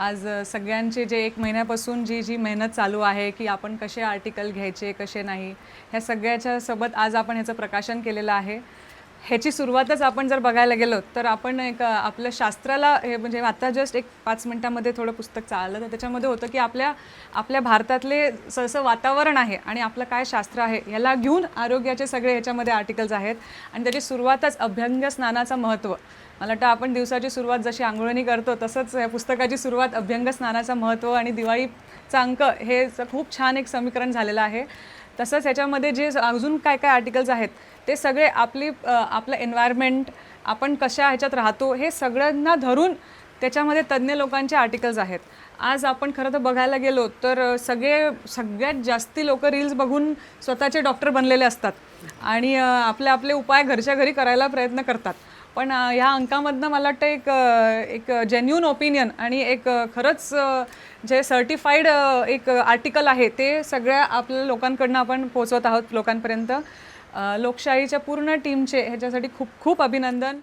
आज सगळ्यांचे जे एक महिन्यापासून जी जी मेहनत चालू आहे की आपण कसे आर्टिकल घ्यायचे कसे नाही ह्या सगळ्याच्या सोबत आज आपण ह्याचं प्रकाशन केलेलं आहे. ह्याची सुरुवातच आपण जर बघायला गेलो तर आपण एक आपल्या शास्त्राला हे म्हणजे आता जस्ट एक पाच मिनटामध्ये थोडं पुस्तक चाललं तर त्याच्यामध्ये होतं की आपल्या आपल्या भारतातले सहसं वातावरण आहे आणि आपलं काय शास्त्र आहे याला घेऊन आरोग्याचे सगळे ह्याच्यामध्ये आर्टिकल्स आहेत. आणि त्याची सुरुवातच अभ्यंग स्नानाचं महत्त्व. मला वाटतं आपण दिवसाची सुरुवात जशी आंघोळणी करतो तसंच या पुस्तकाची सुरुवात अभ्यंग स्नानाचं महत्त्व आणि दिवाळीचं अंक हे खूप छान एक समीकरण झालेलं आहे. तसंच ह्याच्यामध्ये जे अजून काय काय आर्टिकल्स आहेत ते सगळे आपली आपलं एन्व्हायरमेंट आपण कशा ह्याच्यात राहतो हे सगळ्यांना धरून त्याच्यामध्ये तज्ज्ञ लोकांचे आर्टिकल्स आहेत. आज आपण खरं तर बघायला गेलो तर सगळे सगळ्यात जास्ती लोक रील्स बघून स्वतःचे डॉक्टर बनलेले असतात आणि आपले आपले उपाय घरच्या घरी करायला प्रयत्न करतात. पण ह्या अंकामधनं मला वाटतं एक एक जेन्युन ओपिनियन आणि एक खरंच जे सर्टिफाईड एक आर्टिकल आहे ते सगळ्या आपल्या लोकांकडनं आपण पोचवत आहोत लोकांपर्यंत. लोकशाहीच्या पूर्ण टीमचे ह्याच्यासाठी खूप खूप अभिनंदन.